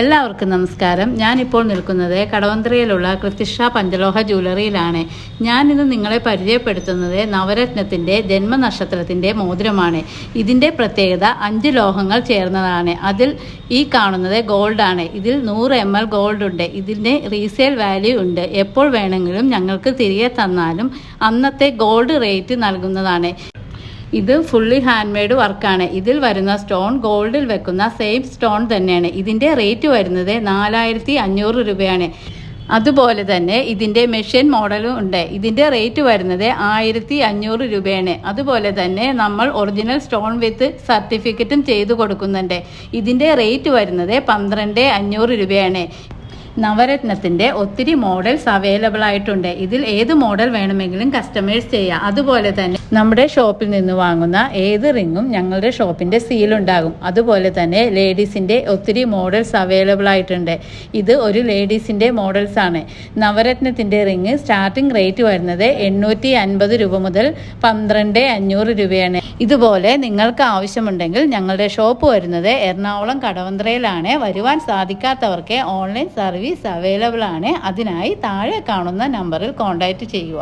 എല്ലാവർക്കും നമസ്കാരം. ഞാനിപ്പോൾ നിൽക്കുന്നത് കടവന്ത്രയിലുള്ള കൃത്യഷ പഞ്ചലോഹ ജ്വല്ലറിയിലാണ്. ഞാനിന്ന് നിങ്ങളെ പരിചയപ്പെടുത്തുന്നത് നവരത്നത്തിന്റെ ജന്മനക്ഷത്രത്തിന്റെ മോതിരമാണ്. ഇതിന്റെ പ്രത്യേകത അഞ്ച് ലോഹങ്ങൾ ചേർന്നതാണ്. അതിൽ ഈ കാണുന്നത് ഗോൾഡാണ്. ഇതിൽ നൂറ് എം എൽ ഗോൾഡ് ഉണ്ട് ഇതിന്റെ റീസെയിൽ വാല്യൂ ഉണ്ട്. എപ്പോൾ വേണമെങ്കിലും ഞങ്ങൾക്ക് തിരികെ തന്നാലും അന്നത്തെ ഗോൾഡ് റേറ്റ് നൽകുന്നതാണ്. ഇത് ഫുള്ളി ഹാൻഡ് മെയ്ഡ് വർക്കാണ് ഇതിൽ വരുന്ന സ്റ്റോൺ ഗോൾഡിൽ വെക്കുന്ന സെയിം സ്റ്റോൺ തന്നെയാണ്. ഇതിന്റെ റേറ്റ് വരുന്നത് നാലായിരത്തി അഞ്ഞൂറ് രൂപയാണ്. അതുപോലെ തന്നെ ഇതിന്റെ മെഷീൻ മോഡലും ഉണ്ട്. ഇതിന്റെ റേറ്റ് വരുന്നത് ആയിരത്തി അഞ്ഞൂറ് രൂപയാണ്. അതുപോലെ തന്നെ നമ്മൾ ഒറിജിനൽ സ്റ്റോൺ വിത്ത് സർട്ടിഫിക്കറ്റും ചെയ്തു കൊടുക്കുന്നുണ്ട്. ഇതിന്റെ റേറ്റ് വരുന്നത് പന്ത്രണ്ട് അഞ്ഞൂറ് രൂപയാണ്. നവരത്നത്തിന്റെ ഒത്തിരി മോഡൽസ് അവൈലബിൾ ആയിട്ടുണ്ട്. ഇതിൽ ഏത് മോഡൽ വേണമെങ്കിലും കസ്റ്റമൈസ് ചെയ്യാം. അതുപോലെ തന്നെ നമ്മുടെ ഷോപ്പിൽ നിന്ന് വാങ്ങുന്ന ഏത് റിങ്ങും ഞങ്ങളുടെ ഷോപ്പിന്റെ സീലുണ്ടാകും അതുപോലെ തന്നെ ലേഡീസിന്റെ ഒത്തിരി മോഡൽസ് അവൈലബിൾ ആയിട്ടുണ്ട്. ഇത് ഒരു ലേഡീസിന്റെ മോഡൽസ് ആണ്. നവരത്നത്തിന്റെ റിങ് സ്റ്റാർട്ടിംഗ് റേറ്റ് വരുന്നത് എണ്ണൂറ്റി അൻപത് രൂപ മുതൽ പന്ത്രണ്ട് അഞ്ഞൂറ് രൂപയാണ്. ഇതുപോലെ നിങ്ങൾക്ക് ആവശ്യമുണ്ടെങ്കിൽ ഞങ്ങളുടെ ഷോപ്പ് വരുന്നത് എറണാകുളം കടവന്ത്രയിലാണ്. വരുവാൻ സാധിക്കാത്തവർക്ക് ഓൺലൈൻ സർവീസ് അവൈലബിൾ ആണ് അതിനായി താഴെ കാണുന്ന നമ്പറിൽ കോൺടാക്റ്റ് ചെയ്യുക.